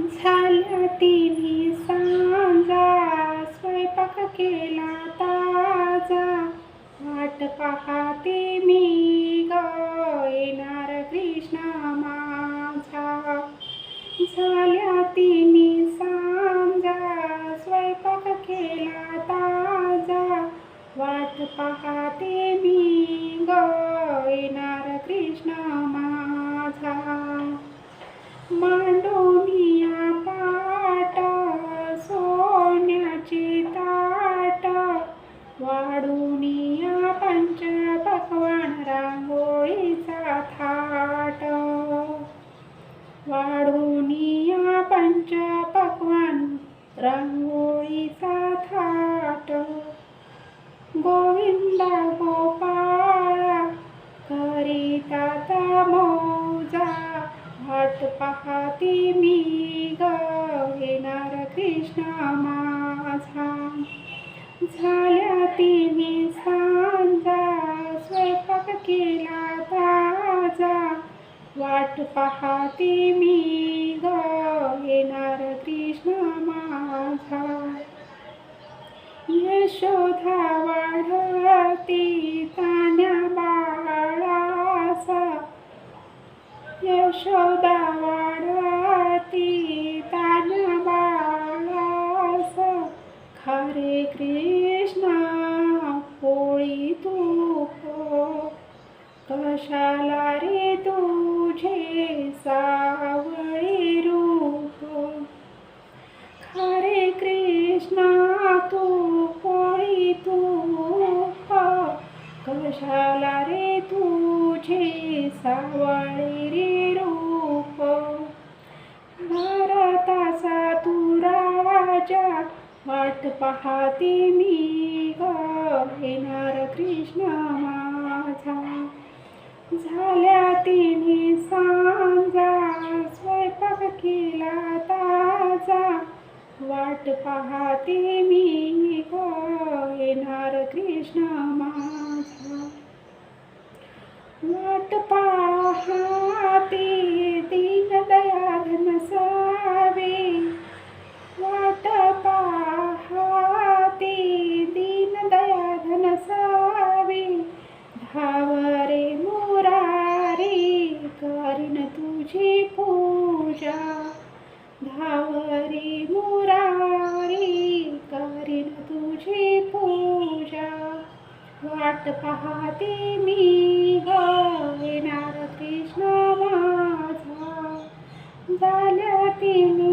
झालं तिन्ही सांजा. स्वयंपाक केला ताजा. वाट पाहते मी ग येणार कृष्णा माझा. झाल्या तिन्ही सांजा. स्वयंपाक केला ताजा. वाट पाहते मी ग येणार कृष्णा थाट वाढुनिया पंच पकवान रांगोळीचा थाट। गोविंदा गोपाळा करीता मौजा। वाट पाहते मी ग येणार कृष्णा माझा। झाल्या तिन्ही सांजा स्वयंपाक केला माझा वाट पाहते मी ग येणार कृष्णा माझा. यशोधा वाढती तान्या बाळासा यशोदा वाढती तान्या बाळासा खरे कृष्णा पोळी तू कशाला रे तुझे सावळे रूप? खरे कृष्णा तू कोळी तू? कशाला रे तुझे सावळे रे रूप? भारताचा तू राजा वाट पाहते मी ग. वाट पाहते मी का येणार कृष्ण माझा? वाट पाहते दीनदयाल नसावे. वाट पाहते दीनदयाल नसावे. धावरे मुरारी करीन तुझी पूजा धावरे मुरारी करीन तुझी पूजा. वाट पाहते मी ग येणार कृष्ण माझा. झाल्या तिने